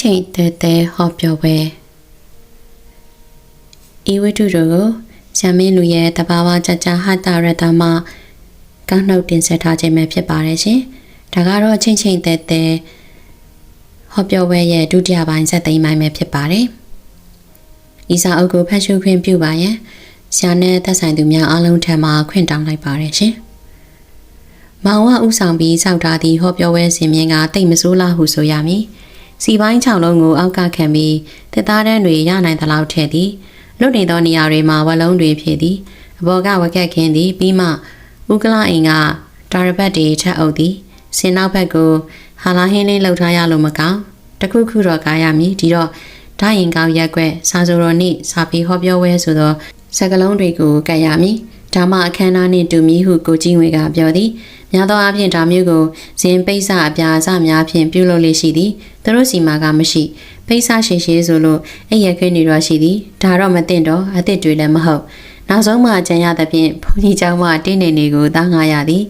ချိန်တဲတဲဟောပြောပွဲဤဝတ္ထုတို့ကိုဇာမင်းလူရဲ့တဘာဝကြကြဟတာရတမကောက်နှုတ်တင်ဆက်ထားခြင်းပဲဖြစ်ပါတယ်ရှင်။ဒါကတော့အချိန်ချိန်တဲတဲဟောပြောပွဲရဲ့ဒုတိယပိုင်းဇက်သိမ်းပိုင်းပဲဖြစ်ပါတယ်။ဤစာအုပ်ကိုဖတ်ရှုခွင့်ပြုပါရန်ဆရာနဲ့သက်ဆိုင်သူများအားလုံးထံမှခွင့်တောင်းလိုက်ပါတယ်ရှင်။မောင်ဝဥဆောင်ပြီးစောက်ထားသည့်ဟောပြောပွဲစဉ်မြင်ကတိတ်မစိုးလားဟုဆိုရမည်။ စီပိုင်း6လုံးကိုအောက်ကခံပြီးတစ်သားတန်းတွေရနိုင်သလောက်ထည့်သည်လွတ်နေသောနေရာတွေမှာဝလုံးတွေဖြစ်သည်အဘော်ကဝကက်ခင်းသည်ပြီးမှဥကလာအိမ်ကတာရဘတ်တွေချက်အုပ်သည်စင်နောက်ဘက်ကိုဟာလာဟင်းလေးလှုပ်ထားရလို့မကောင်းတခုခုတော့ကားရမည်ဒီတော့ဓာရင်ကောက်ရက်ွက်စာဆိုတော်နှင့်စာပေဟောပြောဝဲဆိုသောစကလုံးတွေကိုကတ်ရမည် ဒါမှအခမ်းအနားနှင့်တူမည်ဟုကိုကြီးငွေကပြောသည်များသောအားဖြင့်ဒါမျိုးကိုဇင်ပိတ်စအပြာအစများဖြင့်ပြုလုပ်လေရှိသည်သူတို့စီမှာကမရှိပိတ်စရှည်ရှည်ဆိုလို့အဲ့ရခင်းနေတော့ရှိသည်ဒါတော့မသိတော့အစ်စ်တွေလည်းမဟုတ်နောက်ဆုံးမှကြံရသဖြင့်ဘုန်းကြီးကျောင်းမှတင်းနေနေကိုသားငါရသည်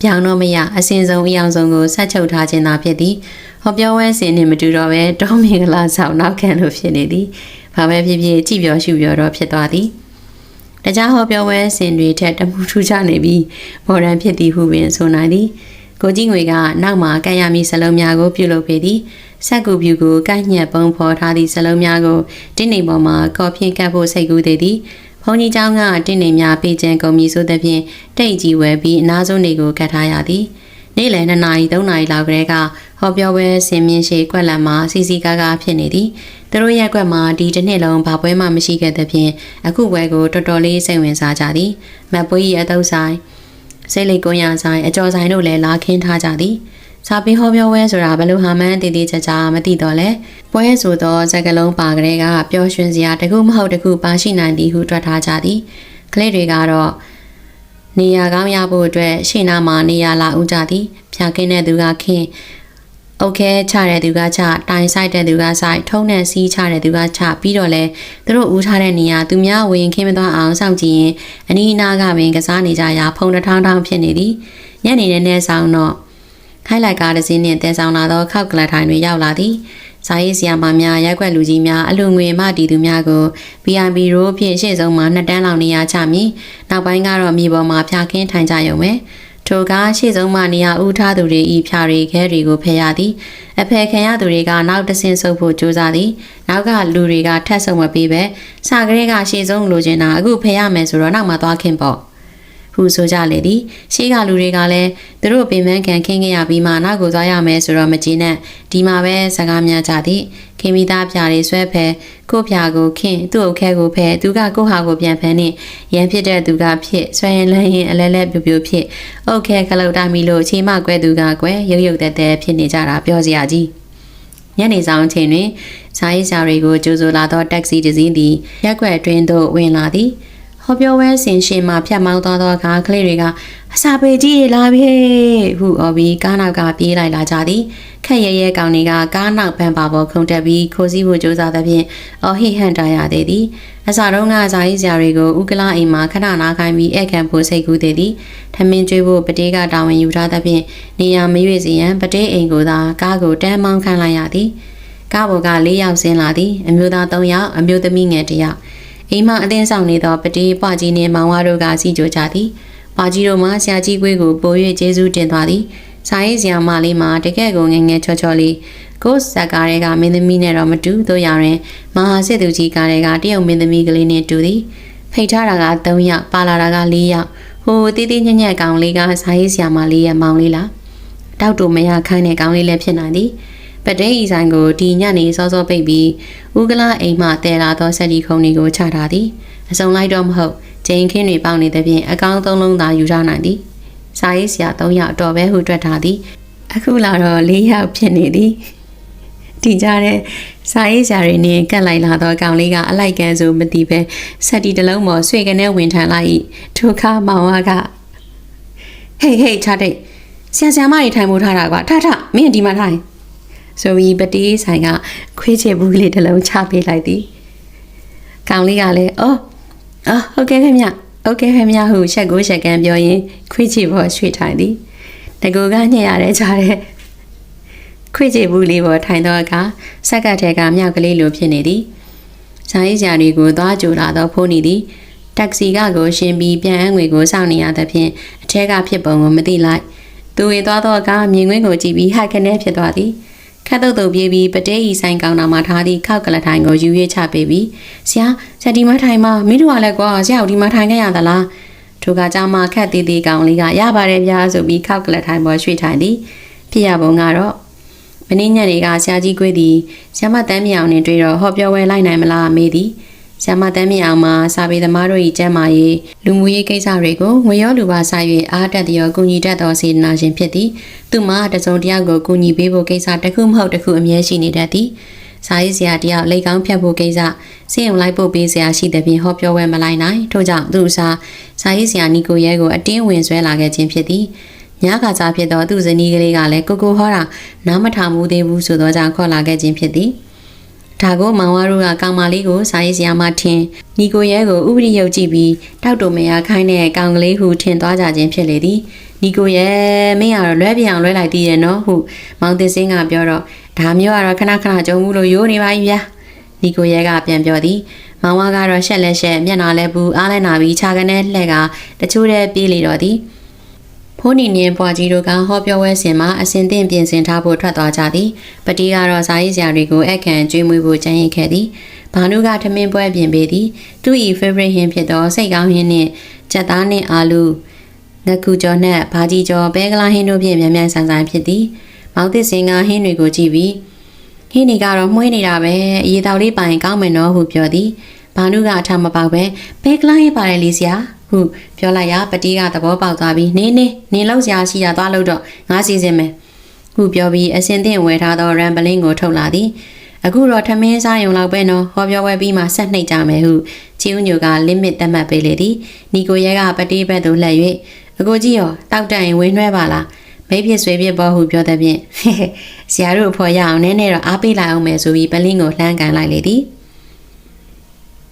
ပြောင်းတော့မရအစင်ဆုံးအယောင်ဆုံးကိုဆက်ချုပ်ထားခြင်းသာဖြစ်သည်ဟောပြောဝဲစင်နှင့်မတူတော့ပဲတောင်းမင်္ဂလာဆောင်နောက်ခံလို့ဖြစ်နေသည်ဘာပဲဖြစ်ဖြစ်ကြည်ပြောရှုပြောတော့ဖြစ်သွားသည် တခြားဟောပြောဝဲစင်တွေထက်တမှုထူးခြားနေပြီးမော်ဒန်ဖြစ်သည်ဟုပင်ဆိုနိုင်သည်ကိုကြီးငွေကနောက်မှာကံရမီစလုံးများကိုပြုလုပ်ပေသည်ဆက်ကူပြူကိုကိုက်ညက်ပုံဖော်ထားသည့်စလုံးများကိုတင်းနေပေါ်မှာကော်ဖြင်းကပ်ဖို့စိတ်ကူးသေးသည်ဘုန်းကြီးเจ้าကတင်းနေများပေးခြင်းကုန်ပြီဆိုသဖြင့်တိတ်ကြီးဝဲပြီးအနားဆုံးတွေကိုကတ်ထားရသည် နေ့လယ်2နာရီ3နာရီလောက်ကလေးကဟောပြောပွဲဆင်မြင့်ရှိကွက်လန်မှာစီစီကားကားဖြစ်နေသည်သူတို့ရဲ့ကွက်မှာဒီတစ်နှစ်လုံးဘာပွဲမှမရှိခဲ့သဖြင့်အခုပွဲကိုတော်တော်လေးစိတ်ဝင်စားကြသည်မတ်ပွေး၏အတုပ်ဆိုင်စိတ်လိတ်ကွန်ရဆိုင်အကျော်ဆိုင်တို့လည်းလာခင်းထားကြသည်စာပေဟောပြောဝဲဆိုတာဘယ်လိုဟာမှန်းတည်တည်ချာချာမသိတော့လဲပွဲဆိုသောစကလုံးပါကလေးကပျော်ရွှင်စရာတခုမဟုတ်တခုပါရှိနိုင်သည်ဟုတွက်ထားကြသည်ကလေးတွေကတော့ နေရာကောင်းရဖို့အတွက်ရှေ့နားမှာနေရာလာဦးကြသည်ဖြာကင်းတဲ့သူကခင်းအုတ်ခဲချတဲ့သူကချတိုင်ဆိုင်တဲ့သူကဆိုင်ထုံးနဲ့စီးချတဲ့သူကချပြီးတော့လဲသူတို့ဦးထားတဲ့နေရာသူများဝင်ခင်းမသွားအောင်စောင့်ကြည့်ရင်အနီးအနားကပင်ကစားနေကြရာဖုံတစ်ထောင်းထောင်းဖြစ်နေသည်ညနေနဲ့နဲ့ဆောင်တော့ခိုင်းလိုက်ကားတစ်စင်းနှင့်တဲဆောင်လာသောခောက်ကလထိုင်တွင်ရောက်လာသည်။ ဇာရေးဆီယာမများရက်ွက်လူကြီးများအလူငွေမတီသူများကို BIB ရိုးဖြင့်ရှေ့ဆုံးမှာနှစ်တန်းလောက်နေရာချမည်။နောက်ပိုင်းကတော့မြေပေါ်မှာဖျာခင်းထိုင်ကြရုံပဲ။ထိုကားရှေ့ဆုံးမှနေရာဦးထားသူတွေဤဖြာရီခဲတွေကိုဖယ်ရသည်။အဖယ်ခံရသူတွေကနောက်တဆင်းဆုပ်ဖို့ကြိုးစားသည်။နောက်ကလူတွေကထက်ဆုံမပေးပဲ။စာကလေးကရှေ့ဆုံးလိုချင်တာအခုဖယ်ရမယ်ဆိုတော့နောက်မှသွားခင်ပေါ့။ ဟုဆိုကြလေသည်ရှေးကလူတွေကလည်းသူတို့ပင်ပန်းခံခင်းခဲ့ရပြီးမှနောက်ကိုသွားရမယ်ဆိုတော့မကြည်နဲ့ဒီမှာပဲစကားများကြသည်ခင်မီသားပြားလေးဆွဲဖဲကို့ပြာကိုခင်းသူ့အုပ်ခဲကိုဖဲသူကကို့ဟာကိုပြန်ဖမ်းနေရန်ဖြစ်တဲ့သူကဖြစ်ဆွဲရင်လန်းရင်အလဲလဲပြူပြူဖြစ်အုပ်ခဲခလုတ်တိုင်းမီလို့ချိန်မကွဲသူကကွဲရုပ်ရုပ်တဲတဲဖြစ်နေကြတာပြောစရာကြီးညနေဆောင်ချိန်တွင်ဇာရေးစာတွေကိုကြိုးစိုးလာသောတက္ကစီတစ်စီးသည်ရက်ွက်အတွင်းသို့ဝင်လာသည် ဟောပြောဝဲဆင်ရှင်မှာဖြတ်မောင်းသွားသောအခါကလေးတွေကအစာပေကြီးတွေလာပြီဟုအော်ပြီးကားနောက်ကပြေးလိုက်လာကြသည်ခက်ရဲရဲကောင်တွေကကားနောက်ပန်းပါပေါ်ခုန်တက်ပြီးခိုးစည်းဖို့ကြိုးစားသဖြင့်အော်ဟိဟန်တာရသေးသည်အစာတုံးကဇာကြီးစရာတွေကိုဥကလာအိမ်မှာခဏနာခိုင်းပြီးဧကန်ဖို့စိတ်ကူးသေးသည်ထမင်းကျွေးဖို့ပတေးကတာဝန်ယူထားသဖြင့်နေရာမရွေ့စီရန်ပတေးအိမ်ကိုသာကားကိုတန်းမောင်းခံလိုက်ရသည်ကားပေါ်က၄ယောက်ဆင်းလာသည်အမျိုးသား၃ယောက်အမျိုးသမီးငယ်၁ယောက် အိမ်မအသင်းဆောင်နေသောပတိပွားကြီးနှင့်မောင်ဝါတို့ကစီကြိုကြသည်။ပွားကြီးတို့မှဆရာကြီးကွေးကိုပို၍ကျေးဇူးတင်သွားသည်။စာရေးဆရာမလေးမှာတကယ်ကိုငငယ်ချောချောလေးကိုဇက်ကားတွေကမင်းသမီးနဲ့တော့မတူတို့ရရင်မဟာစစ်သူကြီးကားတွေကတရုတ်မင်းသမီးကလေးနဲ့တူသည်။ဖိတ်ထားတာက3ယောက်ပါလာတာက4ယောက်ဟိုတီးတီးညံ့ညံ့ကောင်လေးကစာရေးဆရာမလေးရဲ့မောင်လေးလား။တောက်တူမရခိုင်းတဲ့ကောင်လေးလည်းဖြစ်နိုင်သည်။ ပတဲဤဆိုင်ကိုဒီညနေစောစောပိတ်ပြီးဦးကလာအိမ်မှတဲလာသောဆက်ဒီခုံတွေကိုချထားသည်အစုံလိုက်တော့မဟုတ်ကျင်းခင်းတွေပေါက်နေတဲ့ဖြင့်အကောင်သုံးလုံးသာယူရနိုင်သည်စာရေးဆရာ၃ယောက်အတော်ပဲဟုတွက်ထားသည် အခုလာတော့၄ယောက်ဖြစ်နေသည်ဒီကြတဲ့စာရေးဆရာတွေနဲ့ကတ်လိုက်လာတော့ကောင်လေးကအလိုက်ကန်းဆိုမသိပဲဆက်တီတစ်လုံးပေါ်ဆွေကနေဝင်ထန်လိုက်ထိုခါမောင်ဝါကဟေးဟေးချတဲ့ဆရာဆရာမတွေထိုင်မိုးထားတာကွာထထမင်းဒီမှာထိုင် ဆိုပြီးပတိဆိုင်ကခွေးချေဘူးလေးတစ်လုံးချပေးလိုက်သည်ကောင်လေးကလည်းအော်အာဟုတ်ကဲ့ခင်ဗျဟုတ်ကဲ့ခင်ဗျဟုချက်ကိုချက်ကန်ပြောရင်ခွေးချေပေါ်ရွှေ့ထိုင်သည်တကူကညှက်ရတဲ့ကြားတဲ့ခွေကြည့်ဘူးလေးပေါ်ထိုင်သောအခါဆက်ကထဲကမြောက်ကလေးလိုဖြစ်နေသည်ဇာရေးစရာတွေကိုသွားကြိုလာသောဖိုးနေသည်တက္ကစီကကိုရှင်ပြီးပြန်အငွေကိုစောင့်နေရသဖြင့်အထက်ကဖြစ်ပုံကိုမသိလိုက်သူဝေသွားသောအခါမြင်ကွင်းကိုကြည့်ပြီးဟိုက်ခနဲဖြစ်သွားသည် ခတ်တုတ်တုတ်ပြေးပြီးပတေးဤဆိုင်ကောင်တော်မှာထားသည့်ခောက်ကလထိုင်ကိုယူ၍ချပေးပြီးဆရာဆရာဒီမထိုင်မမင်းတို့ကလည်းကွာဆရာဒီမထိုင်ခဲ့ရသလားထိုကကြောင့်မှခက်သေးသေးကောင်လေးကရပါတယ်ဗျာဆိုပြီးခောက်ကလထိုင်ပေါ်ရွှေ့ထိုင်သည်ဖြစ်ရပုံကတော့မင်းညက်တွေကဆရာကြီးကွေးသည်ဆရာမတန်းမြောင်နဲ့တွေ့တော့ဟောပြောဝဲလိုက်နိုင်မလားမေးသည် ဆရာမတန်းမြောင်မှာစာပေသမားတို့၏ကျမ်းမာရေးလူမှုရေးကိစ္စတွေကိုငွေရောလူပါစာ၍အားတက်သောကူညီတတ်သောစေတနာရှင်ဖြစ်သည်သူမှတစုံတစ်ယောက်ကိုကူညီပေးဖို့ကိစ္စတစ်ခုမဟုတ်တစ်ခုအမြဲရှိနေတတ်သည်စာရေးဆရာတယောက်လက်ကောင်းဖြတ်ဖို့ကိစ္စစင့်ုံလိုက်ဖို့ပေးဆရာရှိတဲ့ပြင်ဟောပြောဝဲမလိုက်နိုင်ထို့ကြောင့်သူအစားစာရေးဆရာနီကိုရဲကိုအတင်းဝင်ဆွဲလာခဲ့ခြင်းဖြစ်သည်ညကစားဖြစ်သောသူဇနီးကလေးကလည်းကိုကိုဟောတာနားမထောင်မှုသေးဘူးဆိုသောကြောင့်ခေါ်လာခဲ့ခြင်းဖြစ်သည် ဒါကိုမောင်ဝါတို့ကကောင်မလေးကိုစာရေးဆရာမထင်နီကိုရဲကိုဥပဒေရုပ်ကြည့်ပြီးတောက်တုံမရခိုင်းတဲ့ကောင်ကလေးဟုထင်သွားကြခြင်းဖြစ်လေသည်နီကိုရဲမင်းကတော့လွဲပြအောင်လွဲလိုက်သေးရဲ့နော်ဟုမောင်သစ်စင်းကပြောတော့ဒါမျိုးကတော့ခဏခဏကြုံမှုလို့ရိုးနေပါပြီဗျာနီကိုရဲကပြန်ပြောသည်မောင်ဝါကတော့ရှက်လက်ရှက်မျက်နှာလဲပူအားလဲနာပြီးခြာကနေလှဲ့ကတချို့တဲ့ပြေးလေတော့သည် ဖိုးနီနင်းပွားကြီးတို့ကဟောပြောဝဲစင်မှာအစင်သင့်ပြင်ဆင်ထားဖို့ထွက်သွားကြသည်ပတိကတော့ဇာရေးစရာတွေကိုအခန့်ကျွေးမွေးဖို့ကြံ့ရင်ခဲ့သည်ဘာနုကထမင်းပွဲပြင်ပေးသည်သူ့၏ favorite ဟင်းဖြစ်သောစိတ်ကောင်းဟင်းနှင့်ကြက်သားနှင့်အာလူငကူကျော်နှင့်ဘာကြီးကျော်ပဲကလာဟင်းတို့ဖြင့်မြန်မြန်ဆန်ဆန်ဖြစ်သည်မောင်သစ်စင်ကဟင်းတွေကိုကြည့်ပြီးဟင်းတွေကတော့မှုေးနေတာပဲအရေးတော်လေးပိုင်ကောင်းမယ်နော်ဟုပြောသည်ဘာနုကအထမပေါက်ပဲဘဲကလာဟင်းပါတယ်လေဆရာ ဟုပြောလိုက်ရပတိကသဘောပေါက်သွားပြီးနေနေနေလောက်စရာရှိတာသွားလို့တော့ငါစီစဉ်မယ်ဟုပြောပြီးအစင်သင့်ဝယ်ထားသောရမ်ပလင်းကိုထုတ်လာသည်အခုတော့ထမင်းစားရုံလောက်ပဲနော်ဟောပြောဝဲပြီးမှဆက်နှိပ်ကြမယ်ဟုချီဦးညိုက limit သတ်မှတ်ပေးလေသည်နီကိုရဲကပတိဘက်သို့လှည့်၍အကိုကြီးရောတောက်တန်ရင်ဝင်းနှွဲပါလားမိဖြစ်ဆွေဖြစ်ပေါ်ဟုပြောတဲ့ဖြင့်ဆရာတို့အဖော်ရအောင်နည်းနည်းတော့အားပေးလိုက်အောင်မယ်ဆိုပြီးပလင်းကိုလှမ်းကန်လိုက်လေသည်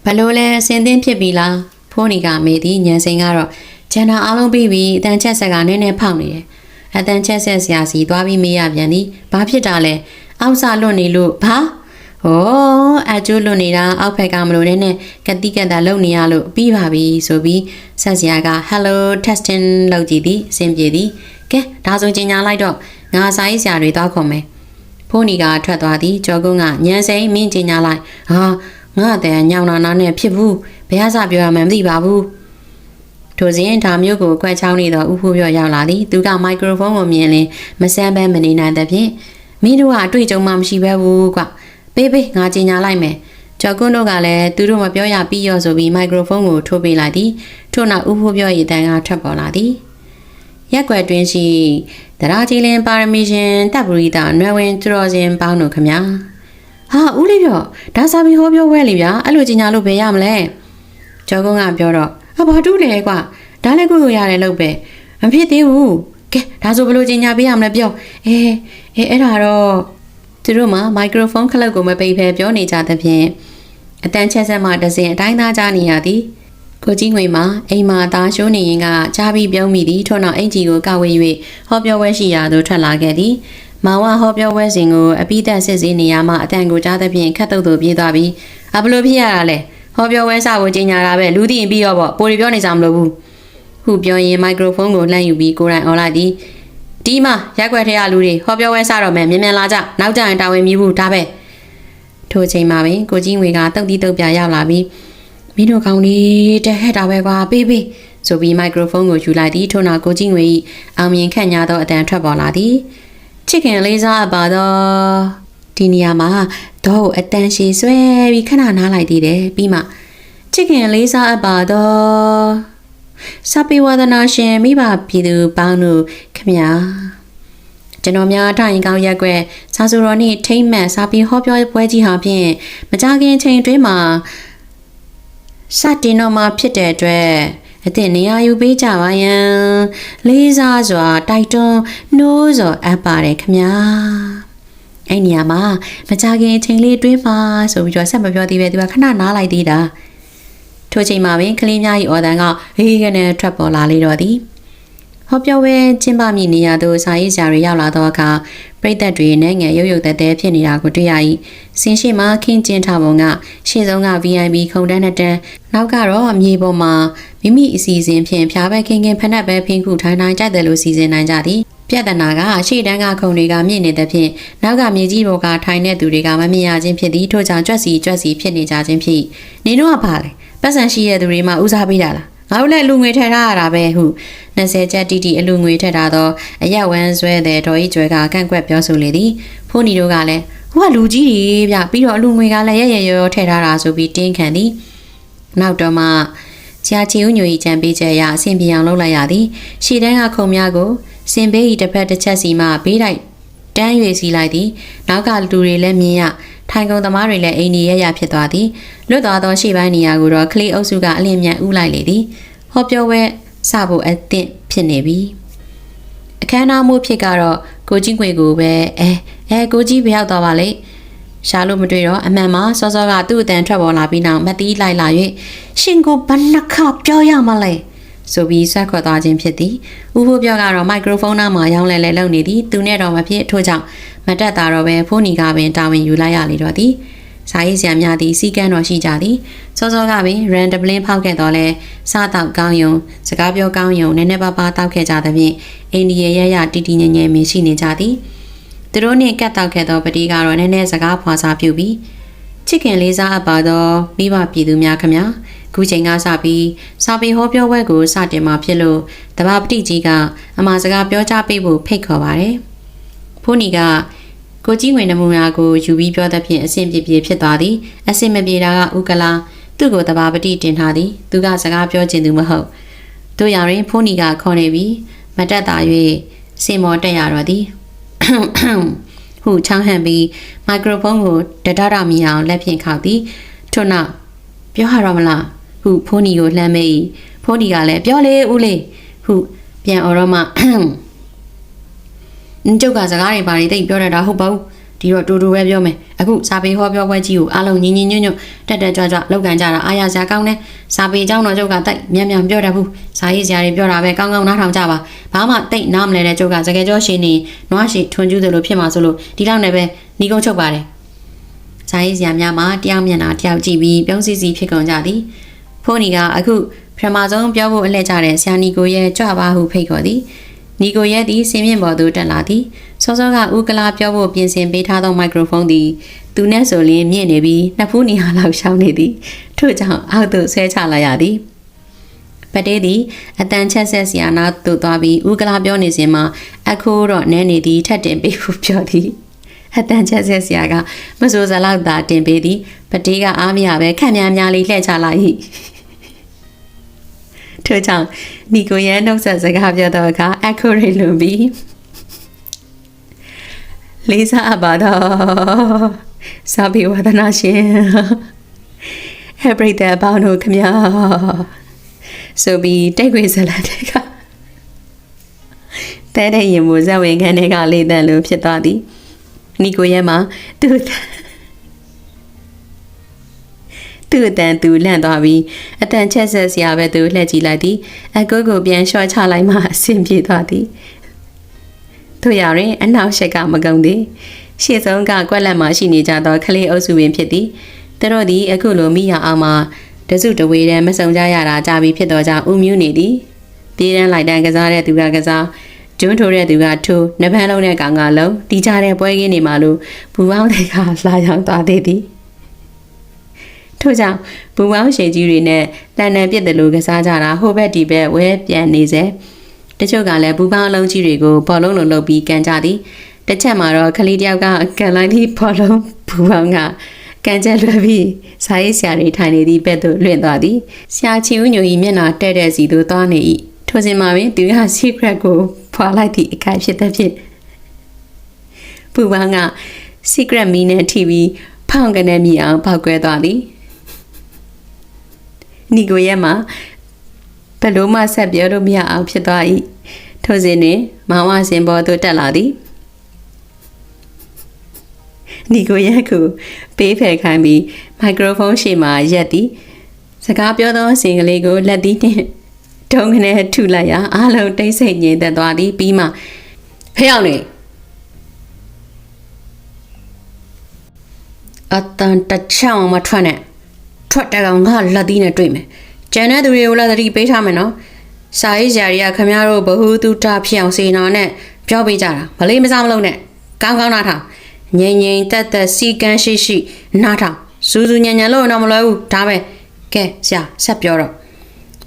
ဘလို့လဲအစင်သင်းဖြစ်ပြီလား ဖိုးနီကမေးသည်ညံစိန်ကတော့ဂျန်နာအားလုံးပြီးပြီအတန်ချက်ဆက်ကနည်းနည်းဖောက်နေတယ်အတန်ချက်ဆက်ဆရာစီသွားပြီးမေးရပြန်သည်ဘာဖြစ်တာလဲအောက်စားလွတ်နေလို့ဘာဟောအကျိုးလွတ်နေတာအောက်ဖက်ကမလို့နဲ့ကတိကတာလုံနေရလို့ပြီးပါပြီဆိုပြီးဆက်ဆရာက hello testing လုပ်ကြည့်သည်အဆင်ပြေသည်ကဲဒါဆိုကြီးညာလိုက်တော့ငါစာရေးဆရာတွေတောက်ခုံမယ်ဖိုးနီကထွက်သွားသည်ကျော်ကုန်းကညံစိန်မင်းကြီးညာလိုက်ဟာငါအတဲ့ညောင်နာနာနဲ့ဖြစ်ဘူး ဘယ်ဟာစပြောရမှန်းမသိပါဘူးထိုစဉ်ဒါမျိုးကိုခွဲချောင်းနေတော့ဥဖိုးပြောရောက်လာသည်သူကမိုက်ခရိုဖုန်းကိုမြင်လင်မဆန်းဘဲမနေနိုင်တဲ့ဖြင့်မင်းတို့ကအတွေ့အကြုံမှမရှိပဲဘူးကွပေးပေးငါကြီးညာလိုက်မယ်ကျော်ကွန်းတို့ကလည်းသူတို့မပြောရပြီးရောဆိုပြီးမိုက်ခရိုဖုန်းကိုထိုးပေးလိုက်သည်ထို့နောက်ဥဖိုးပြောရည်တန်ကထွက်ပေါ်လာသည်ရက်ွက်တွင်ရှိတရာကြီးလင်းပါရမီရှင်တပ်ပရိသနွယ်ဝင်သူတော်စင်ပေါင်းတို့ခမညာဟာဦးလေးပြောဒါစာပြီးဟောပြောဝဲလေဗျာအဲ့လိုကြီးညာလို့ဘယ်ရမလဲ ကျော်ကုန်းကပြောတော့အဘာတူးလဲကွာဒါလည်းကိုယ်ကိုရတယ်လို့ပဲမဖြစ်သေးဘူးကဲဒါဆိုဘယ်လိုကြီးညာပေးရမလဲပြောအဲအဲအဲ့ဒါတော့သူတို့မှာမိုက်ခရိုဖုန်းခလုတ်ကိုမပိတ်ဖဲပြောနေကြသဖြင့်အတန်ချက်ဆက်မှတစင်အတိုင်းသားကြားနေရသည်ကိုကြီးငွေမှာအိမ်မှာသားရှိုးနေရင်ကကြားပြီးပြုံးမိသည်ထို့နောက်အင်ကြီးကိုကဝေး၍ဟောပြောဝဲရှိရာသို့ထွက်လာခဲ့သည်မောင်ဝဟောပြောဝဲစဉ်ကိုအပိသက်စစ်ဆေးနေရမှအတန်ကိုကြားသဖြင့်ခတ်တုတ်တုတ်ပြေးသွားပြီးအဘလို့ဖြစ်ရတာလဲ ဟောပြောဝဲစဖို့ကြီးညာတာပဲလူသိရင်ပြီးရောပေါ့ပိုရီပြောနေကြမလို့ဘူးဟုပြောရင်မိုက်ခရိုဖုန်းကိုလှမ်းယူပြီးကိုယ်တိုင်អော်လိုက်သည်ဒီမှာရက်ွက်ထဲကလူတွေဟောပြောဝဲစတော့မယ်မြန်မြန်လာကြနောက်ကြရင်တာဝန်မြည်ဘူးဒါပဲထိုအချိန်မှာပင်ကိုကြီးငွေကတုတ်တီးတုတ်ပြရောက်လာပြီးမင်းတို့ကောင်းလေးတဲ့ဟဲ့တာပဲကွာပေးပေးဆိုပြီးမိုက်ခရိုဖုန်းကိုယူလိုက်သည်ထို့နောက်ကိုကြီးငွေ၏အောင်မြင်ခန့်ညာသောအတန်ထွက်ပေါ်လာသည်ချစ်ခင်လေးစားအပ်ပါတော့ ဒီနေရာမှာတော့အတန်ရှည်ဆွဲပြီးခဏနားလိုက်သေးတယ်ပြီးမှချစ်ခင်လေးစားအပ်ပါတော့စာပေဝါဒနာရှင်မိဘပြည်သူပေါင်းတို့ခမညာကျွန်တော်များထိုင်ကောင်းရက်ွက်စာစုတော်နှင့်ထိမ့်မှန်စာပေဟောပြောပွဲကြီးဟာဖြင့်မကြခင်ချိန်တွင်းမှာစတင်တော့မှဖြစ်တဲ့အတွက်အသင်နေရာယူပေးကြပါယံလေးစားစွာတိုက်တွန်းနှိုးဆော်အပ်ပါတယ်ခမညာ အဲ့နေရာမှာမကြခင်အချိန်လေးတွင်းမှာဆိုပြီးတော့ဆက်မပြောသေးပဲသူကခဏနားလိုက်သေးတာထိုချိန်မှာပင်ကလေးများ၏အော်တန်ကဟေးကနေထွက်ပေါ်လာလေတော့သည်ဟဟောပြောပွဲကျင်းပမည့်နေရာသို့စာရေးဆရာတွေရောက်လာသောအခါပြည်သက်တွေနဲ့ငယ်ရုပ်ရုပ်သက်သက်ဖြစ်နေတာကိုတွေ့ရ၏စင်ရှိမှခင်းကျင်းထားပုံကရှေ့ဆုံးက VIP ခုံတန်းနှစ်တန်းနောက်ကတော့မြေပေါ်မှာမိမိအစီအစဉ်ဖြင့်ဖျားပဲခင်းခင်းဖက်နှက်ပဲဖင်းခုထိုင်းထိုင်းကြိုက်တယ်လို့စီစဉ်နိုင်ကြသည် ပြဿနာကရှေ့တန်းကခုံတွေကမြင့်နေတဲ့ဖြင့်နောက်ကမြေကြီးပေါ်ကထိုင်တဲ့သူတွေကမမြင်ရခြင်းဖြစ်သည်ထို့ကြောင့်ကြွက်စီကြွက်စီဖြစ်နေကြခြင်းဖြစ်နင်တို့ကဘာလဲပတ်စံရှိတဲ့သူတွေမှဦးစားပေးတာလားငါတို့လည်းအလူငွေထည့်ထားရတာပဲဟု20ကျပ်တီတီအလူငွေထည့်ထားသောအရက်ဝမ်းဆွဲတဲ့ဒေါ်ကြီးကျွဲကကန့်ကွက်ပြောဆိုလေသည်ဖိုးနီတို့ကလည်းဟိုကလူကြီးတွေဗျပြီးတော့အလူငွေကလည်းရရရောရောထည့်ထားတာဆိုပြီးတင်းခံသည်နောက်တော့မှဆရာချီဦးညိုကြီးကြံပေးချက်အရအဆင်ပြေအောင်လုပ်လိုက်ရသည်ရှီတန်းကခုံများကို စင်ဘေးဤတစ်ဖက်တစ်ချက်စီမှဘေးလိုက်တန်း၍စီလိုက်သည်နောက်ကလူတွေလည်းမြင်ရထိုင်ကုန်သမားတွေလည်းအိမ်ကြီးရရဖြစ်သွားသည်လွတ်သွားသောရှေ့ပိုင်းနေရာကိုတော့ကလေးအုပ်စုကအလင်းမြန်ဥလိုက်လေသည်ဟောပြောဝဲစဖို့အသင့်ဖြစ်နေပြီအခမ်းအနားမှုဖြစ်ကတော့ကိုကြီးငွေကိုပဲအဲအဲကိုကြီးဘယ်ရောက်သွားပါလဲရှာလို့မတွေ့တော့အမှန်မှာစောစောကသူ့အတန်ထွက်ပေါ်လာပြီးနောက်မတီးလိုက်လာ၍ရှင်ကိုဘယ်နှခပြောရမလဲ ဆိုပြီးဆက်ခွက်သွားခြင်းဖြစ်သည်။ဦးဖို့ပြောကတော့မိုက်ခရိုဖုန်းနားမှာရောင်းလဲလဲလုပ်နေသည်။သူနဲ့တော့မဖြစ်ထို့ကြောင့်မတက်တာတော့ပဲဖုန်းနီကပင်တာဝန်ယူလိုက်ရလေတော့သည်။စာရေးဆရာများသည်စီကန်းတော်ရှိကြသည်။စောစောကပင် random လင်းဖောက်ခဲ့တော့လဲစားတော့ကောင်းယုံစကားပြောကောင်းယုံနည်းနည်းပါးပါးတောက်ခဲ့ကြသဖြင့်အိန္ဒိယရရတီတီငယ်ငယ်မင်းရှိနေကြသည်။သူတို့နှင့်ကတ်တောက်ခဲ့သောပတိကတော့နည်းနည်းစကားဖွာစားပြုပြီးချစ်ခင်လေးစားအပ်ပါသောမိဘပြည်သူများခမညာ ခုချိန်ကစပြီးစာပေဟောပြောပွဲကိုစတင်มาဖြစ်လို့တဘာပတိကြီးကအမှားစကားပြောကြားပေးဖို့ဖိတ်ခေါ်ပါတယ်။ဖိုးနီကကိုကြီးငွေနမူနာကိုယူပြီးပြောတဲ့ဖြင့်အဆင်ပြေပြေဖြစ်သွားသည်အဆင်မပြေတာကဥကလာသူ့ကိုတဘာပတိတင်ထားသည်သူကစကားပြောခြင်းသူမဟုတ်တို့ရရင်ဖိုးနီကခေါ်နေပြီးမတက်တာ၍စင်မောတက်ရတော့သည်ဟုချောင်းဟန်ပြီးမိုက်ခရိုဖုန်းကိုတဒရမီအောင်လက်ဖြင့်ခောက်သည်ထို့နောက်ပြောရတော့မလား ဟုဖိုးနီကိုလှမ်းမေး၏ဖိုးနီကလည်းပြောလေဦးလေးဟုပြန်អော်တော့မှအင်းကျုပ်ကစကားတွေပါတွေတိတ်ပြောတတ်တာဟုတ်ပါဘူးဒီတော့တူတူပဲပြောမယ်အခုစာပေဟောပြောပွဲကြီးကိုအားလုံးညီညီညွတ်ညွတ်တက်တက်ကြွကြွလောက်ကန်ကြတာအားရစရာကောင်းတယ်စာပေเจ้าတော်ကျုပ်ကတိတ်မြန်မြန်ပြောတတ်ဘူးစာရေးစရာတွေပြောတာပဲကောင်းကောင်းနားထောင်ကြပါဘာမှတိတ်နားမလဲတဲ့ကျုပ်ကစကယ်ကြောရှင်နေနွားရှိထွန်ကျူးတယ်လို့ဖြစ်မှာဆိုလို့ဒီလောက်နဲ့ပဲညီကုန်းချုပ်ပါတယ်စာရေးစရာများမှာတယောက်မျက်နှာတယောက်ကြည့်ပြီးပြုံးစီစီဖြစ်ကုန်ကြသည် ဖိုးနီကအခုပထမဆုံးပြောဖို့အလှည့်ကြတဲ့ဆရာနီကိုရဲ့ကြွပါဟုဖိတ်ခေါ်သည်နီကိုရဲ့သည်စင်မြင့်ပေါ်သို့တက်လာသည်စောစောကဦးကလာပြောဖို့ပြင်ဆင်ပေးထားသောမိုက်ခရိုဖုန်းသည်သူနဲ့ဆိုလျင်မြင့်နေပြီးနှစ်ဖူးနေရာလောက်ရှောင်းနေသည်ထို့ကြောင့်အောက်သို့ဆဲချလိုက်ရသည်ပတေးသည်အတန်ချက်ဆက်စရာနာသို့သွားပြီးဦးကလာပြောနေစဉ်မှာအခုတော့နဲနေသည်ထက်တင်ပေးဖို့ပြောသည် အတန်ချက်ဆက်စရာကမစိုးစလောက်သာတင်ပေးသည်ပတေးကအားမရပဲခန့်များများလေးလှည့်ချလိုက်၏ထို့ကြောင့်နီကိုရဲ့နှုတ်ဆက်စကားပြောတော့အခါအခုရိလွန်ပြီးလေးစားအပ်ပါတော့စာပေဝဒနာရှင်ဟဲ့ပရိသတ်ပေါင်းတို့ခမညာဆိုပြီးတိတ်ခွေဇလန်တွေကတဲတဲ့ရင်မူဇဝင်ခန်းတွေကလေးတန်လို့ဖြစ်သွားသည် နီကိုရဲ့မှာသူ့သူ့အတန်သူလန့်သွားပြီးအတန်ချက်ဆက်စရာပဲသူလှည့်ကြည့်လိုက်သည်အကုတ်ကိုပြန်လျှော့ချလိုက်မှအဆင်ပြေသွားသည်တို့ရရင်အနောက်ရှက်ကမကုံသည်ရှေ့ဆုံးကကွက်လက်မှရှိနေကြသောကလေးအုပ်စုပင်ဖြစ်သည်သူတို့သည်အခုလိုမိရအောင်မှတစုတဝေတည်းမဆုံကြရတာကြပြီဖြစ်တော့ကြောင့်ဥမြူးနေသည်ပြေးတန်းလိုက်တန်းကစားတဲ့သူကကစား ကျွန်းထိုးတဲ့သူကထိုးနှပန်းလုံးတဲ့ကောင်ကလုံးတီးကြတဲ့ပွဲကင်းနေမှလို့ဘူပေါင်းတွေကလာရောက်သွားသေးသည်ထို့ကြောင့်ဘူပေါင်းရှည်ကြီးတွေနဲ့တန်တန်ပြစ်တယ်လို့ကစားကြတာဟိုဘက်ဒီဘက်ဝဲပြန်နေစေတချို့ကလည်းဘူပေါင်းအလုံးကြီးတွေကိုဘောလုံးလိုလုပ်ပြီးကန်ကြသည်တစ်ချက်မှာတော့ခလေးတယောက်ကကန်လိုက်ပြီးဘောလုံးဘူပေါင်းကကန်ချက်လွှဲပြီးစာရေးဆရာတွေထိုင်နေသည့်ဘက်သို့လွင့်သွားသည်ဆရာချီဦးညိုကြီးမျက်နှာတဲ့တဲ့စီသို့သွားနေ၏ထိုစဉ်မှာပင်သူက secret ကို ဖွာလိုက်သည့်အခါဖြစ်တဲ့ဖြင့်ပူပန်းက secret မီနဲ့ထိပြီးဖောင်ကနေမိအောင်ပောက်ကွဲသွားသည်နီကိုရဲ့မှာဘယ်လိုမှဆက်ပြောလို့မရအောင်ဖြစ်သွား၏ထိုစဉ်တွင်မောင်ဝစင်ပေါ်သို့တက်လာသည်နီကိုရက်ကိုပေးဖယ်ခိုင်းပြီးမိုက်ခရိုဖုန်းရှေ့မှာရက်သည်စကားပြောသောအစဉ်ကလေးကိုလက်သီးနှင့် တုံးကနေထုလိုက်ရအားလုံးတိတ်ဆိတ်ငြိမ်သက်သွားသည်ပြီးမှဖျောက်နေအတန်တချောင်းမထွက်နဲ့ထွက်တဲ့ကောင်ကလက်သီးနဲ့တွေ့မယ်ကျန်တဲ့သူတွေကိုလည်းသတိပေးထားမယ်နော်စာရေးဂျာရီကခမရတို့ဘ ഹു တုတဖြစ်အောင်စေနာနဲ့ပြောပေးကြတာမလေးမစားမလုံးနဲ့ကောင်းကောင်းနားထောင်ငြိမ်ငြိမ်သက်သက်စီကန်းရှိရှိနားထောင်စူးစူးညံညံလို့တော့မလွယ်ဘူးဒါပဲကဲဆရာဆက်ပြောတော့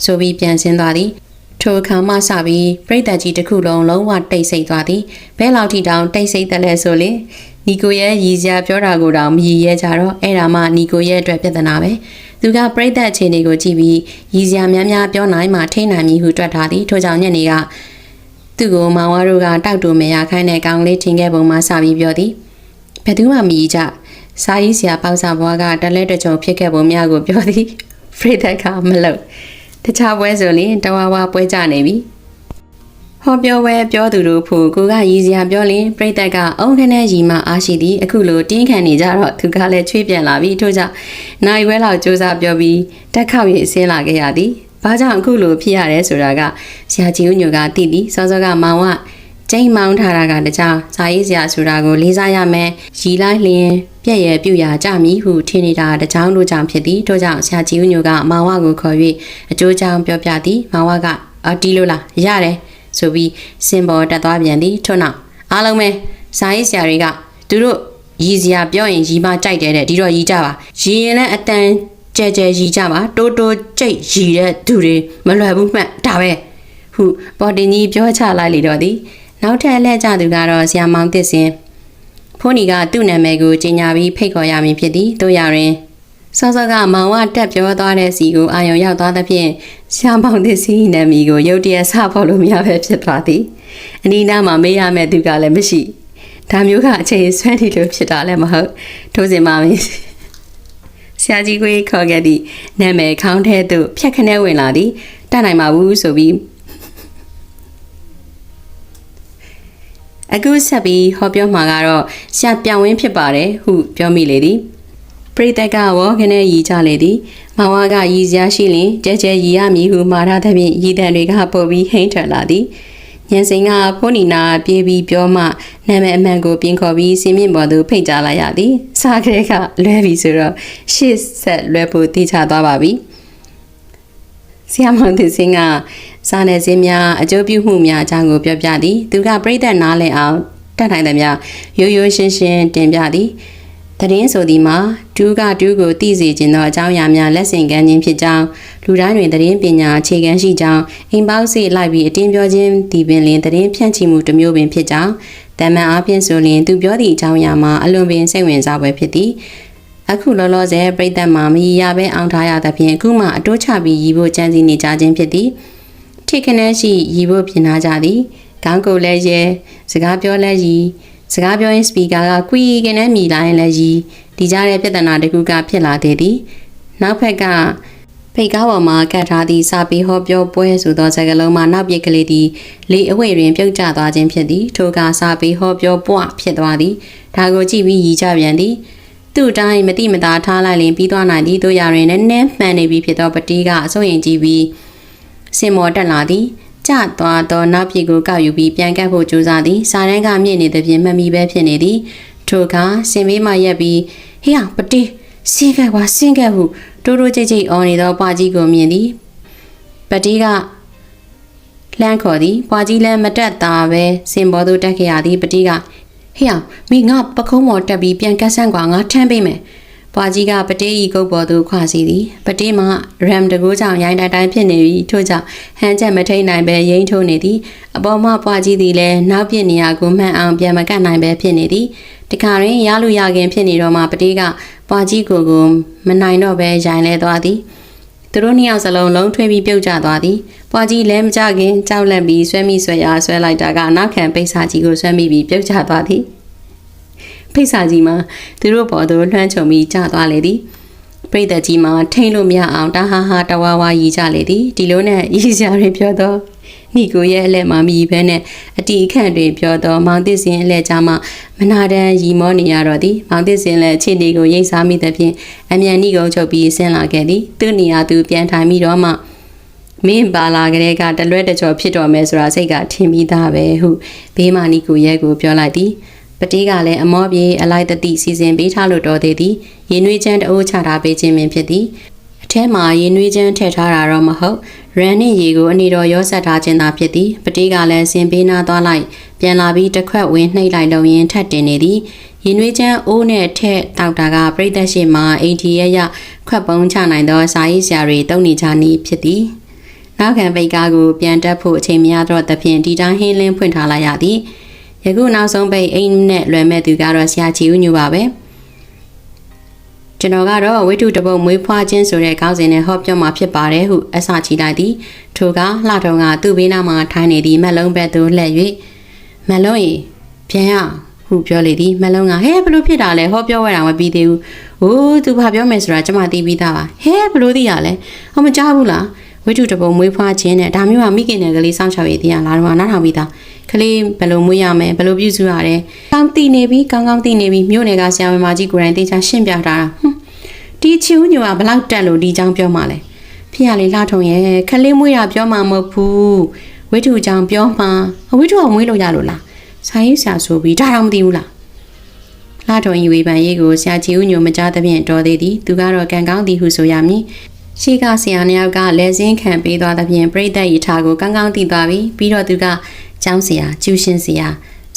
ဆိုပြီးပြန်ဆင်းသွားသည်ထိုအခါမှစပြီးပြိတ္တကြီးတစ်ခုလုံးလုံးဝတိတ်ဆိတ်သွားသည်ဘဲလောက်ထိတောင်တိတ်ဆိတ်တယ်လဲဆိုလေနီကိုရဲ့ရည်စရာပြောတာကိုတောင်မရည်ရဲကြတော့အဲ့ဒါမှနီကိုရဲ့အတွက်ပြဿနာပဲသူကပြိတ္တအခြေအနေကိုကြည့်ပြီးရည်စရာများများပြောနိုင်မှထိနိုင်မည်ဟုတွက်ထားသည်ထို့ကြောင့်ညနေကသူ့ကိုမောင်ဝါတို့ကတောက်တူမရခိုင်းတဲ့ကောင်လေးထင်ခဲ့ပုံမှစပြီးပြောသည်ဘယ်သူမှမရည်ကြစာရေးဆရာပေါ့စာဘွားကတလဲတကြုံဖြစ်ခဲ့ပုံများကိုပြောသည်ဖရိဒက်ကမလုပ် တခြားပွဲဆိုရင်တဝါဝါပွဲကြနေပြီဟောပြောဝဲပြောသူတို့ဖို့ကိုကရည်စရာပြောရင်ပြိတ္တကအုံခနဲ့ရီမှအားရှိသည်အခုလိုတင်းခံနေကြတော့သူကလည်းချွေးပြန်လာပြီထို့ကြောင့်နိုင်ဝဲလောက်စူးစမ်းပြောပြီးတက်ခောက်ရည်ဆင်းလာခဲ့ရသည်ဘာကြောင့်အခုလိုဖြစ်ရတယ်ဆိုတာကဆရာကြီးဦးညိုကသိသည်စောစောကမောင်က ကျိန်မောင်းထားတာကတကြောင်ဇာရေးဆရာဆိုတာကိုလေးစားရမယ်ရီလိုက်လျင်ပြက်ရယ်ပြူရကြမည်ဟုထင်နေတာတကြောင်တို့ကြောင့်ဖြစ်သည်ထို့ကြောင့်ဆရာကြီးဦးညိုကမောင်ဝကိုခေါ်၍အကျိုးကြောင့်ပြောပြသည်မောင်ဝကအော်တီလို့လားရတယ်ဆိုပြီးစင်ပေါ်တက်သွားပြန်သည်ထို့နောက်အားလုံးပဲဇာရေးဆရာတွေကသူတို့ရည်စရာပြောရင်ရီမကြိုက်တယ်တဲ့ဒီတော့ရီကြပါရီရင်လည်းအတန်ကြဲကြဲရီကြပါတိုးတိုးကြိတ်ရီတဲ့သူတွေမလွယ်ဘူးမှတ်ဒါပဲဟုပေါ်တင်ကြီးပြောချလိုက်လေတော့သည် နောက်ထပ်လက်ကြသူကတော့ဆရာမောင်တစ်စင်ဖိုးနီကသူ့နာမည်ကိုကြီးညာပြီးဖိတ်ခေါ်ရမည်ဖြစ်သည်တို့ရရင်စောစောကမောင်ဝတက်ပြောသွားတဲ့စီကိုအာယုံရောက်သွားသဖြင့်ရှာမောင်တစ်စီနာမည်ကိုရုတ်တရက်ဆဖို့လို့မရပဲဖြစ်သွားသည်အနီးနားမှာမေးရမယ့်သူကလည်းမရှိဒါမျိုးကအချိန်ဆွဲနေလို့ဖြစ်တာလည်းမဟုတ်ထို့စင်ပါမင်းဆရာကြီးကိုခေါ်ခဲ့သည့်နာမည်ခေါင်းထဲသို့ဖြတ်ခနဲဝင်လာသည်တတ်နိုင်ပါဘူးဆိုပြီး အခုဆက်ပြီးဟောပြောမှာကတော့ဆရာပြောင်းဝင်းဖြစ်ပါတယ်ဟုပြောမိလေသည်ပရိသတ်ကဝေါခနဲ့ရီကြလေသည်မောင်ဝါကရီစရာရှိလင်ကြဲကြဲရီရမည်ဟုမှာထားသဖြင့်ရီတန်တွေကပို့ပြီးဟိမ့်ထွက်လာသည်ညင်စိန်ကဖိုးနီနာပြေးပြီးပြောမှနာမည်အမှန်ကိုပြင်ခေါ်ပြီးစင်မြင့်ပေါ်သို့ဖိတ်ကြားလိုက်ရသည်စားကလေးကလွဲပြီဆိုတော့ရှေ့ဆက်လွဲဖို့တိချသွားပါပြီဆီယမောင်သစ်စင်းက စားနယ်စင်းများအကျိုးပြုမှုများအကြောင်းကိုပြောပြသည်သူကပြိသက်နားလည်အောင်တတ်နိုင်သမျှရိုးရိုးရှင်းရှင်းတင်ပြသည်တရင်ဆိုသည်မှာဒူးကဒူးကိုသိစေခြင်းသောအကြောင်းအရာများလက်ဆင့်ကမ်းခြင်းဖြစ်ကြောင်းလူတိုင်းတွင်တရင်ပညာအခြေခံရှိကြောင်းအိမ်ပေါက်စေလိုက်ပြီးအတင်းပြောခြင်းဒီပင်လင်တရင်ဖြန့်ချီမှုတစ်မျိုးပင်ဖြစ်ကြောင်းတမန်အားဖြင့်ဆိုရင်သူပြောသည့်အကြောင်းအရာမှာအလွန်ပင်စိတ်ဝင်စားပွဲဖြစ်သည်အခုလောလောဆယ်ပြိသက်မှာမရရပဲအောင်ထားရသဖြင့်အခုမှအတိုးချပြီးရီဖို့ကြံစည်နေကြခြင်းဖြစ်သည် ထိခနဲရှိရီဖို့ပြင်လာကြသည်ခေါင်းကိုလည်းရဲစကားပြောလည်းရီစကားပြောရင်စပီကာကကွီကနေမြည်လာရင်လည်းရီဒီကြားတဲ့ပြဿနာတစ်ခုကဖြစ်လာသေးသည်နောက်ဖက်ကဖိတ်ကားပေါ်မှာကတ်ထားသည့်စာပေဟောပြောပွဲဆိုသောစကားလုံးမှာနောက်ပြစ်ကလေးသည်လေအဝိတွင်ပြုတ်ကျသွားခြင်းဖြစ်သည်ထိုကစာပေဟောပြောပွဖြစ်သွားသည်ဒါကိုကြည့်ပြီးရည်ကြပြန်သည်သူ့အတိုင်းမတိမတာထားလိုက်ရင်ပြီးသွားနိုင်သည်တို့ရရင်နည်းနည်းမှန်နေပြီဖြစ်သောပတိကအစိုးရင်ကြည့်ပြီးစ င်မော်တက်လာသည်ကျသွားသောနောက်ပြေကိုကောက်ယူပြီးပြန်ကပ်ဖို့ကြိုးစားသည်စားတန်းကမြင့်နေသဖြင့်မှတ်မိပဲဖြစ်နေသည်ထိုအခါစင်မေးမှရက်ပြီးဟေးအောင်ပတိစင်းကပ်ကွာစင်းကပ်ဟုတိုးတိုးကြိတ်ကြိတ်အော်နေသောပွားကြီးကိုမြင်သည်ပတိကလှမ်းခေါ်သည်ပွားကြီးလည်းမတက်တာပဲစင်ပေါ်သို့တက်ခဲ့ရသည်ပတိကဟေးအောင်မိငါပခုံးမော်တက်ပြီးပြန်ကတ်ဆန်းကွာငါထမ်းပေးမယ် ပွားကြီးကပတေးဤကုတ်ပေါ်သို့ခွာစီသည်ပတေးမှာရမ်တကူကြောင့်ရိုင်းတိုင်းတိုင်းဖြစ်နေပြီးထို့ကြောင့်ဟန်ချက်မထိန်နိုင်ပဲရိမ့်ထိုးနေသည်အပေါ်မှပွားကြီးသည်လည်းနောက်ပြစ်နေရကိုမှန်အောင်ပြန်မကတ်နိုင်ပဲဖြစ်နေသည်တခါရင်ရလူရခင်ဖြစ်နေတော့မှပတေးကပွားကြီးကိုကိုမနိုင်တော့ပဲရိုင်းလဲသွားသည်သူတို့နှစ်ယောက်စလုံးလုံးထွေးပြီးပြုတ်ကျသွားသည်။ပွားကြီးလဲမကြခင်ကြောက်လန့်ပြီးဆွဲမိဆွဲရဆွဲလိုက်တာကနောက်ခံပိတ်စာကြီးကိုဆွဲမိပြီးပြုတ်ကျသွားသည်။ ဖိတ်စာကြီးမှာသူတို့ပေါ်သို့လွှမ်းခြုံပြီးကျသွားလေသည်ပရိသတ်ကြီးမှာထိန်လို့မရအောင်တဟာဟာတဝါဝါရီကြလေသည်ဒီလိုနဲ့ရီစရာတွေပြောတော့နီကိုရဲ့အလဲမှာမြည်ဘဲနဲ့အတီအခန့်တွေပြောတော့မောင်သစ်စင်အလဲကြမှာမနာတန်ရီမောနေရတော့သည်မောင်သစ်စင်လည်းအခြေအနေကိုရိပ်စားမိသဖြင့်အမြန်နီကုန်းချုပ်ပြီးဆင်းလာခဲ့သည်သူ့နေရာသူပြန်ထိုင်ပြီးတော့မှမင်းပါလာကလေးကတလွဲတကြော်ဖြစ်တော်မယ်ဆိုတာစိတ်ကထင်ပြီးသားပဲဟုဘေးမာနီကိုရဲကိုပြောလိုက်သည် ပတိကလည်းအမောပြေအလိုက်တတိစီစဉ်ပေးထားလို့တော်သေးသည်ရင်နွေးချမ်းတအိုးချထားပေးခြင်းပင်ဖြစ်သည်အထဲမှာရင်နွေးချမ်းထည့်ထားတာတော့မဟုတ်ရန်နှင့်ရေကိုအနေတော်ရောဆက်ထားခြင်းသာဖြစ်သည်ပတိကလည်းစင်ပေးနာသွားလိုက်ပြန်လာပြီးတစ်ခွက်ဝင်နှိပ်လိုက်လုံရင်ထပ်တင်နေသည်ရင်နွေးချမ်းအိုးနဲ့ထက်တောက်တာကပြိသက်ရှိမှအင်တီရရခွက်ပုံးချနိုင်သောစာရေးဆရာတွေတုံနေချနည်းဖြစ်သည်နောက်ခံပိတ်ကားကိုပြန်တက်ဖို့အချိန်မရတော့သဖြင့်ဒီတိုင်းဟင်းလင်းဖွင့်ထားလိုက်ရသည် ယခုနောက်ဆုံးပိတ်အိမ်နဲ့လွယ်မဲ့သူကတော့ဆရာချီဦးညူပါပဲကျွန်တော်ကတော့ဝိတုတပုတ်မွေးဖွားခြင်းဆိုတဲ့ခေါင်းစဉ်နဲ့ဟောပြောမှာဖြစ်ပါတယ်ဟုအစချီလိုက်သည်ထိုကလှထုံကသူ့ဘေးနားမှာထိုင်နေသည့်မက်လုံးဘက်သို့လှည့်၍မက်လုံးဤပြန်ရဟုပြောလေသည်မက်လုံးကဟဲဘလို့ဖြစ်တာလဲဟောပြောရတာမပြီးသေးဘူး။အိုးသူဘာပြောမယ်ဆိုတာကျွန်မသိပြီးသားပါ။ဟဲဘလို့သိရလဲ။ဟောမကြားဘူးလား။ဝိတုတပုံမွေးဖွားခြင်းနဲ့ဒါမျိုးကမိခင်နဲ့ကလေးစောင့်ရှောက်ရည်တရားလားတော့နားထောင်ပြီးသား ကလေးဘယ်လိုမွေးရမလဲဘယ်လိုပြုစုရတယ်ကောင်းသိနေပြီကောင်းကောင်းသိနေပြီမြို့နယ်ကဆရာဝန်မကြီးကိုယ်တိုင်တေချာရှင်းပြထားတာဟွန်းဒီချီဦးညိုကဘလောက်တက်လို့ဒီအကြောင်းပြောမှလဲဖေရလေးလှထုံရဲ့ကလေးမွေးတာပြောမှမဟုတ်ဘူးဝိထုကြောင့်ပြောမှအဝိထုကမွေးလို့ရလို့လားဆိုင်ရေးဆရာဆိုပြီးဒါတော့မသိဘူးလားလှထုံဤဝေဖန်ရေးကိုဆရာချီဦးညိုမကြားသဖြင့်တော်သေးသည်သူကတော့ကံကောင်းသည်ဟုဆိုရမည်ရှိကဆရာနှစ်ယောက်ကလက်စင်းခံပေးသွားသဖြင့်ပြိတ္တရထားကိုကောင်းကောင်းသိသွားပြီပြီးတော့သူက ကျောင်းဆရာကျူရှင်ဆရာ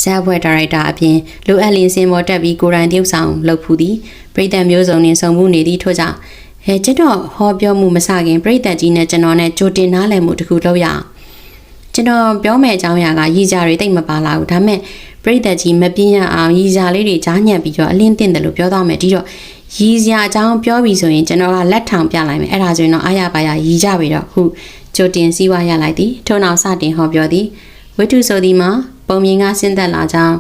ဇက်ဘွဲဒါရိုက်တာအပြင်လိုအပ်လင်းစင်ပေါ်တက်ပြီးကိုရိုင်းတရုပ်ဆောင်လုပ်ဖူးသည်ပြိတ္တမျိုးစုံနှင့်စုံမှုနေသည့်ထို့ကြောင့်ဟဲကျွန်တော်ဟောပြောမှုမစခင်ပြိတ္တကြီးနဲ့ကျွန်တော်နဲ့ကြိုတင်နားလည်မှုတစ်ခုလုပ်ရအောင်ကျွန်တော်ပြောမယ့်အကြောင်းအရာကရည်ကြတွေတိတ်မပါလာဘူးဒါပေမဲ့ပြိတ္တကြီးမပြင်းရအောင်ရည်ကြလေးတွေကြားညက်ပြီးတော့အလင်းတင်တယ်လို့ပြောတော့မယ်ဒီတော့ရည်စရာအကြောင်းပြောပြီးဆိုရင်ကျွန်တော်ကလက်ထောင်ပြလိုက်မယ်အဲ့ဒါဆိုရင်တော့အားရပါရရည်ကြပြီတော့ဟုကြိုတင်စည်းဝါးရလိုက်သည်ထို့နောက်စတင်ဟောပြောသည် ဝိတုဆိုသည်မှာပုံမြင်ကဆင်းသက်လာကြောင်း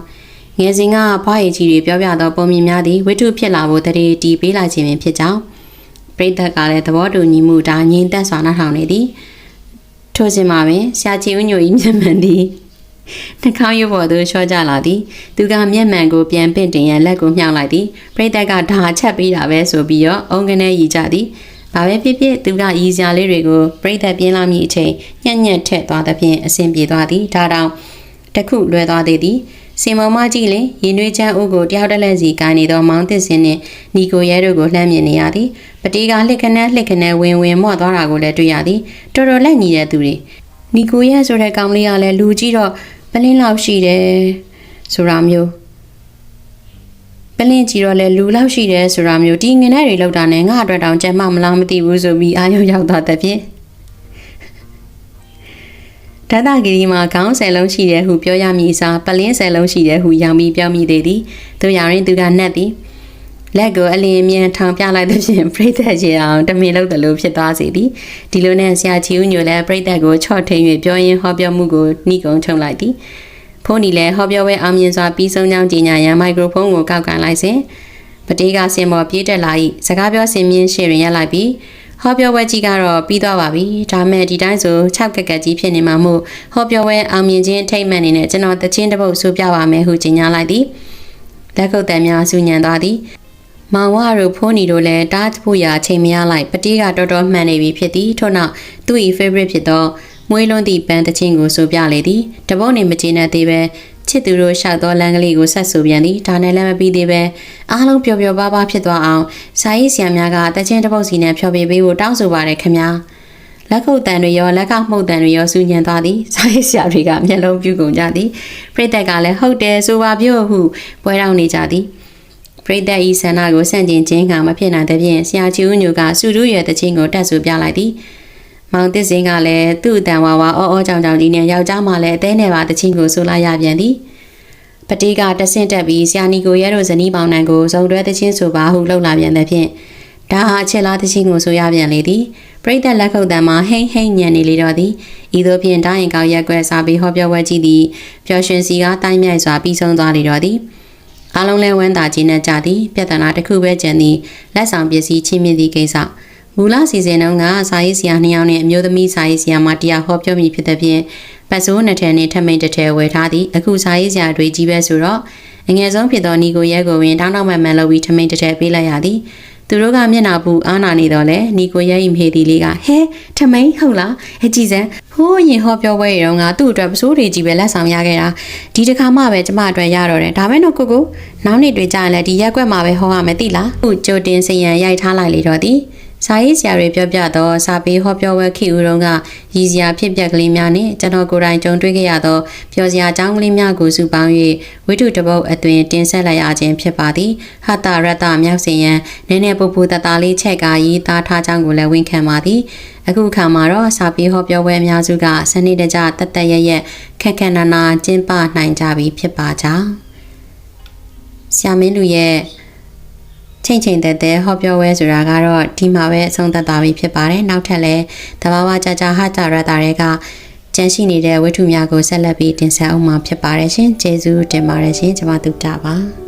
ငယ်စဉ်ကဘွားရည်ကြီးတွေပြောပြသောပုံမြင်များသည်ဝိတုဖြစ်လာဖို့တရေတီးပေးလိုက်ခြင်းပင်ဖြစ်ကြောင်းပရိသတ်ကလည်းသဘောတူညီမှုဒါငြင်းသက်စွာနှထောင်နေသည်ထို့စဉ်မှာပင်ဆရာကြီးဦးညို၏မျက်မှန်သည်နှာခေါင်းရုပ်ပေါ်သို့လျှော့ကြလာသည်သူကမျက်မှန်ကိုပြန်ပင့်တင်ရန်လက်ကိုမြှောက်လိုက်သည်ပရိသတ်ကဒါချက်ပေးတာပဲဆိုပြီးတော့အုံကနေရီကြသည် ဘာပဲဖြစ်ဖြစ်သူကရည်စရာလေးတွေကိုပြိသက်ပြင်းလာမိအချိန်ညံ့ညံ့ထက်သွားသဖြင့်အဆင်ပြေသွားသည်ဒါတောင်တခုလွယ်သွားသေးသည်စင်မောင်မကြီးလည်းရင်နွေးချမ်းအုပ်ကိုတယောက်တစ်လက်စီကိုင်းနေသောမောင်သစ်စင်နှင့်နီကိုရဲတို့ကိုလှမ်းမြင်နေရသည်ပတိကလှစ်ခနဲလှစ်ခနဲဝင်ဝင်မော့သွားတာကိုလည်းတွေ့ရသည်တော်တော်လက်ညီတဲ့သူတွေနီကိုရဲဆိုတဲ့ကောင်လေးကလည်းလူကြီးတော့ပလင်းလောက်ရှိတယ်ဆိုတာမျိုး ပလင်းကြီးတော့လဲလူလောက်ရှိတယ်ဆိုတာမျိုးဒီငနဲ့တွေလောက်တာနဲ့ငါအတွက်တောင်ကြက်မမလားမသိဘူးဆိုပြီးအာရုံရောက်သွားတဲ့ဖြင့်ဒသဂီရီမှာခေါင်းဆယ်လုံးရှိတယ်ဟုပြောရမည်စားပလင်းဆယ်လုံးရှိတယ်ဟုရောင်ပြီးပြောမိသေးသည်သူရရင်သူကနှက်သည်လက်ကိုအလင်းမြန်ထောင်ပြလိုက်တဲ့ဖြင့်ပြိသက်ချေအောင်တမင်လို့တလို့ဖြစ်သွားစေသည်ဒီလိုနဲ့ဆရာချီဦးညိုလည်းပြိသက်ကိုချော့ထိန်၍ပြောရင်းဟောပြောမှုကိုနှိကုံထုံလိုက်သည် ဖုန်းဒီလည်းဟောပြောပွဲအောင်မြင်စွာပြီးဆုံးကြောင်းကြီးညာရန်မိုက်ခရိုဖုန်းကိုကောက်ကန်လိုက်စဉ်ပတေးကစင်ပေါ်ပြေးတက်လာ၏စကားပြောစင်မြင့်ရှေ့ရင်ရက်လိုက်ပြီးဟောပြောပွဲကြီးကတော့ပြီးသွားပါပြီဒါမဲ့ဒီတိုင်းဆို6ကက်ကက်ကြီးဖြစ်နေမှာမို့ဟောပြောပွဲအောင်မြင်ခြင်းထိတ်မှန်နေနဲ့ကျွန်တော်တချင်းတစ်ပုတ်ဆိုပြပါမယ်ဟုကြေညာလိုက်သည်လက်ကုပ်တန်များဆူညံသွားသည်မောင်ဝါတို့ဖိုးနီတို့လည်းတားဖို့ရာအချိန်မရလိုက်ပတိကတော်တော်မှန်နေပြီဖြစ်သည်ထို့နောက်သူ့၏ favorite ဖြစ်သော မွေးလွန်းသည့်ပန်းတချင်းကိုဆိုပြလေသည်တပုတ်နေမကျေနပ်သေးပဲချစ်သူတို့ရှောက်သောလမ်းကလေးကိုဆက်ဆိုပြန်သည်ဒါနဲ့လည်းမပြီးသေးပဲအားလုံးပျော်ပျော်ပါးပါးဖြစ်သွားအောင်စာရေးဆရာများကတချင်းတပုတ်စီနဲ့ဖျော်ပြပေးဖို့တောင်းဆိုပါတယ်ခင်ဗျာလက်ခုပ်တန်တွေရောလက်ကောက်မှုတ်တန်တွေရောစူညံသွားသည်စာရေးဆရာတွေကမျက်လုံးပြူကုန်ကြသည်ပြိတ္တကလည်းဟုတ်တယ်ဆိုပါပြောဟုပွဲတောင်းနေကြသည်ပရိသတ်ဤဆန္ဒကိုဆန့်ကျင်ခြင်းကမဖြစ်နိုင်တဲ့ဖြင့်ဆရာချီဦးညိုကစူရူရဲ့တခြင်းကိုတက်ဆူပြလိုက်သည် မောင်တစ်စင်းကလည်းသူ့အတန်ဝါဝါအောအောကြောင်ကြောင်ကြီးနဲ့ယောက်ျားမှလည်းအသေးနဲ့ပါတခြင်းကိုဆိုလိုက်ရပြန်သည်ပတိကတဆင့်တက်ပြီးဆရာနီကိုရဲတို့ဇနီးပေါင်းနှံကိုစုံတွဲတခြင်းဆိုပါဟုလှုပ်လာပြန်တဲ့ဖြင့်ဒါဟာချက်လားတခြင်းကိုဆိုရပြန်လေသည်ပရိသတ်လက်ခုပ်တံမှာဟိမ့်ဟိမ့်ညံနေလေတော့သည်ဤသို့ဖြင့်တိုင်းရင်ကောက်ရက်ကွက်စာပြီးဟောပြောပွဲကြည့်သည်ပျော်ရွှင်စီကတိုင်းမြိုက်စွာပြီးဆုံးသွားလေတော့သည်အားလုံးလဲဝမ်းသာခြင်းနဲ့ကြသည်ပြဿနာတစ်ခုပဲကျန်သည်လက်ဆောင်ပစ္စည်းချင်းမြင့်သည့်ကိစ္စ မူလစီစဉ်တုန်းကစာရေးဆရာနှစ်ယောက်နဲ့အမျိုးသမီးစာရေးဆရာမတရားဟောပြောမိဖြစ်တဲ့ဖြင့်ပတ်စိုးနှစ်ထည်နဲ့ထမိန်တစ်ထည်ဝယ်ထားသည်အခုစာရေးဆရာတွေကြီးပဲဆိုတော့အငယ်ဆုံးဖြစ်သောနီကိုရဲကိုဝင်တောင်းတောင်းမှန်မှန်လုပ်ပြီးထမိန်တစ်ထည်ပေးလိုက်ရသည်သူတို့ကမျက်နှာပူအားနာနေတော့လဲနီကိုရဲ့အိမ်ဖေးတီလေးကဟဲထမိန်ဟုတ်လားဟဲ့ကြည်စမ်းဟိုးရင်ဟောပြောပွဲရုံကသူ့အတွက်ပစိုးတွေကြီးပဲလက်ဆောင်ရခဲ့တာဒီတစ်ခါမှပဲကျမအတွက်ရတော့တယ်ဒါပဲတော့ကိုကိုနောက်နေ့တွေကြာရင်လည်းဒီရက်ကွက်မှာပဲဟောရမယ်သိလားသူ့ကြိုတင်စရန်ရိုက်ထားလိုက်လေတော့သည် စာရေးဆရာတွေပြောပြတော့စာပေဟောပြောပွဲခေဦးတုန်းကရည်စရာဖြစ်ပျက်ကလေးများနဲ့ကျွန်တော်ကိုယ်တိုင်ကြုံတွေ့ခဲ့ရသောပျော်စရာအကြောင်းကလေးများကိုစုပေါင်း၍ဝိတုတပုတ်အသွင်တင်ဆက်လိုက်ရခြင်းဖြစ်ပါသည်ဟတရတမြောက်စင်ရန်နည်းနည်းပူပူတတလေးချက်ကရေးသားထားကြောင်းကိုလည်းဝန်ခံပါသည်အခုခါမှာတော့စာပေဟောပြောပွဲအများစုကစနစ်တကျတတ်တတ်ရရက်ခက်ခက်နာနာကျင်းပနိုင်ကြပြီဖြစ်ပါကြောင်းဆရာမင်းလူရဲ့ ချိန်ချိန်တဲတဲဟောပြောပွဲဆိုတာကတော့ဒီမှာပဲအဆုံးသတ်သွားပြီဖြစ်ပါတယ်နောက်ထပ်လည်းတဘာဝကြကြဟတာရတာတွေကကျန်ရှိနေတဲ့ဝိထုများကိုဆက်လက်ပြီးတင်ဆက်အောင်မှာဖြစ်ပါတယ်ရှင်ကျေးဇူးတင်ပါတယ်ရှင်ကျွန်မတို့တာပါ